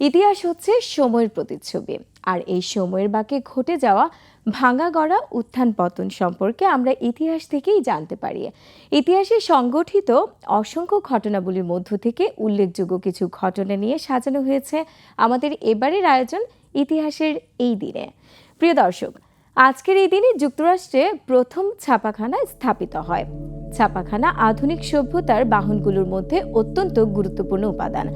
ইতিহাস হচ্ছে সময়ের প্রতিচ্ছবি। আর এই সময়ের বাকে ঘটে যাওয়া ভাঙা গড়া উত্থান পতন সম্পর্কে আমরা ইতিহাস থেকেই জানতে পারি। ইতিহাসে সংগঠিত অসংখ্য ঘটনাবলীর মধ্য থেকে উল্লেখযোগ্য কিছু ঘটনা নিয়ে সাজানো হয়েছে আমাদের এবারের আয়োজন ইতিহাসের এই দিনে। প্রিয় দর্শক আজকের এই দিনে যুক্তরাষ্ট্রে প্রথম ছাপাখানা স্থাপিত হয়। ছাপাখানা আধুনিক সভ্যতার বাহনগুলোর মধ্যে অত্যন্ত গুরুত্বপূর্ণ উপাদান।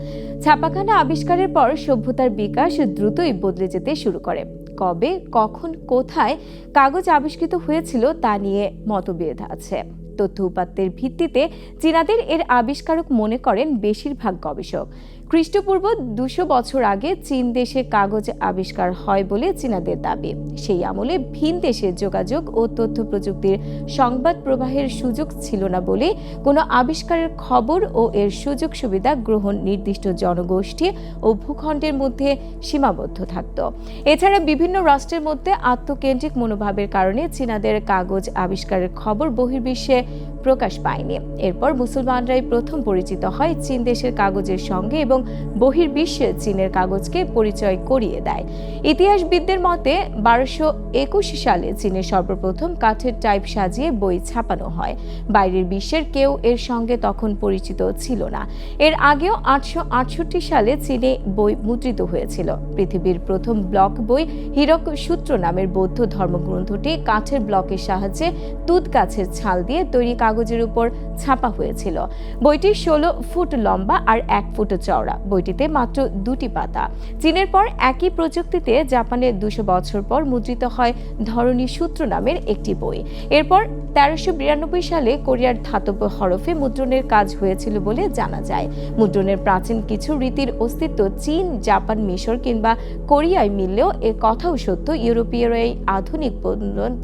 ছাপাখানা আবিষ্কারের পর সভ্যতার বিকাশ দ্রুতই বদলে যেতে শুরু করে। কবে, কখন, কোথায় কাগজ আবিষ্কৃত হয়েছিল তা নিয়ে মতভেদ আছে। তথ্য উপাত্তের ভিত্তিতে চীনাদের এর আবিষ্কারক মনে করেন বেশিরভাগ গবেষক। খ্রিস্টপূর্ব দুশো বছর আগে চীন দেশে কাগজ আবিষ্কার হয় বলে চীনাদের দাবি। সেই আমলে ভিন দেশের যোগাযোগ ও তথ্য প্রযুক্তির সংবাদ প্রবাহের সুযোগ ছিল না বলে কোনো আবিষ্কারের খবর ও এর সুযোগ সুবিধা গ্রহণ নির্দিষ্ট জনগোষ্ঠী ও ভূখণ্ডের মধ্যে সীমাবদ্ধ থাকত। এছাড়া বিভিন্ন রাষ্ট্রের মধ্যে আত্মকেন্দ্রিক মনোভাবের কারণে চীনাদের কাগজ আবিষ্কারের খবর বহির্বিশ্বে প্রকাশ পায়নি। এরপর মুসলমানরাই প্রথম পরিচিত হয় চীন দেশের কাগজের সঙ্গে এবং বহির্বিশ্বে চীনের কাগজকে পরিচয় করিয়ে দেয়। ইতিহাসবিদদের মতে, বারোশো একুশ সালে চীনের সর্বপ্রথম কাঠের টাইপ সাজিয়ে বই ছাপানো হয়। বাইরের বিশ্বের কেউ এর সঙ্গে তখন পরিচিত ছিল না। এর আগেও আটশো আটষট্টি সালে চীনে বই মুদ্রিত হয়েছিল। পৃথিবীর প্রথম ব্লক বই হীরক সূত্র নামের বৌদ্ধ ধর্মগ্রন্থটি কাঠের ব্লকের সাহায্যে তুত গাছের ছাল দিয়ে তৈরি কাগজের উপর ছাপা হয়েছিল। বইটি ষোলো ফুট লম্বা আর এক ফুট চওড়া। বইটিতে মাত্র দুটি পাতা। চীনের পর একই প্রযুক্তিতে জাপানে দুশো বছর পর মুদ্রিত হয় ধরণী সূত্র নামের একটি বই। এরপর তেরোশো বিরানব্বই সালে কোরিয়ার ধাতব্য হরফে মুদ্রণের কাজ হয়েছিল বলে জানা যায়। মুদ্রণের প্রাচীন কিছু রীতির অস্তিত্ব চীন, জাপান মিশর কিংবা কোরিয়ায় মিললেও এ কথাও সত্য। ইউরোপীয় এই আধুনিক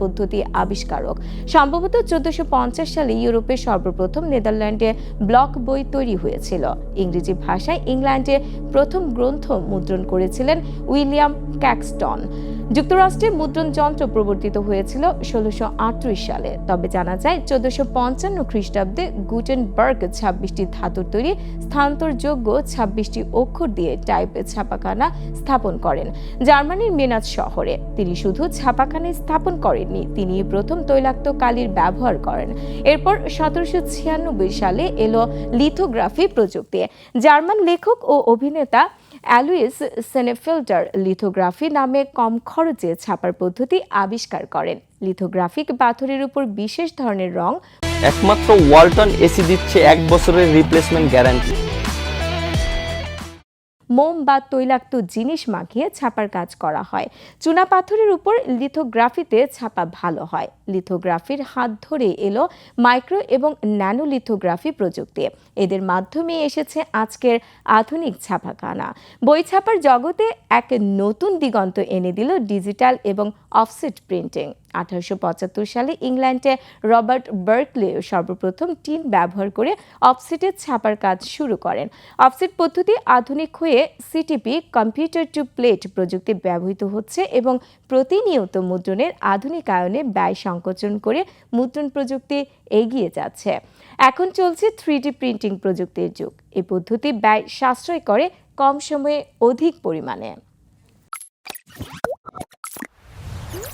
পদ্ধতি আবিষ্কারক। সম্ভবত চোদ্দশো সালে ইউরোপে সর্বপ্রথম নেদারল্যান্ডে ব্লক বই তৈরি হয়েছিল। ইংরেজি ভাষায় ইংল্যান্ডে প্রথম গ্রন্থ মুদ্রণ করেছিলেন উইলিয়াম ক্যাক্সটন। যুক্তরাষ্ট্রে মুদ্রণ যন্ত্র প্রবর্তিত হয়েছিল ষোলোশো সালে। তবে জানা যায়, চোদ্দশো পঞ্চান্ন খ্রিস্টাব্দে গুটেনবার্গ ছাব্বিশটি ধাতুর তৈরি স্থানান্তরযোগ্য ছাব্বিশটি অক্ষর দিয়ে টাইপ ছাপাখানা স্থাপন করেন, জার্মানির মেনাজ শহরে। তিনি শুধু ছাপাখানা স্থাপন করেননি, তিনি প্রথম তৈলাক্ত কালির ব্যবহার করেন। এরপর সতেরোশো ছিয়ানব্বই সালে এলো লিথোগ্রাফি প্রযুক্তি। জার্মান লেখক ও অভিনেতা অ্যালুইস সেনেফিল্টার লিথোগ্রাফি নামে কম খরচে ছাপার পদ্ধতি আবিষ্কার করেন। লিথোগ্রাফিক পাথরের উপর বিশেষ ধরনের রং একমাত্র ওয়ালটন এসি দিচ্ছে এক বছরের রিপ্লেসমেন্ট গ্যারান্টি মোম বা তৈলাক্ত জিনিস মাখিয়ে ছাপার কাজ করা হয়। চুনা পাথরের উপর লিথোগ্রাফিতে ছাপা ভালো হয়। লিথোগ্রাফির হাত ধরে এলো মাইক্রো এবং ন্যানো লিথোগ্রাফি প্রযুক্তি। এদের মাধ্যমে এসেছে আজকের আধুনিক ছাপাখানা। বই ছাপার জগতে এক নতুন দিগন্ত এনে দিল ডিজিটাল এবং অফসেট প্রিন্টিং। আঠারোশো পঁচাত্তর সালে ইংল্যান্ডে রবার্ট বার্কলে সর্বপ্রথম টিন ব্যবহার করে অফসেটের ছাপার কাজ শুরু করেন। অফসেট পদ্ধতি আধুনিক হয়ে সিটিপি কম্পিউটার টু প্লেট প্রযুক্তি ব্যবহৃত হচ্ছে এবং প্রতিনিয়ত মুদ্রণের আধুনিক আধুনিকায়নে ব্যয় সংকোচন করে মুদ্রণ প্রযুক্তি এগিয়ে যাচ্ছে। এখন চলছে থ্রি প্রিন্টিং প্রযুক্তির যুগ। এই পদ্ধতি ব্যয় সাশ্রয় করে কম সময়ে অধিক পরিমাণে।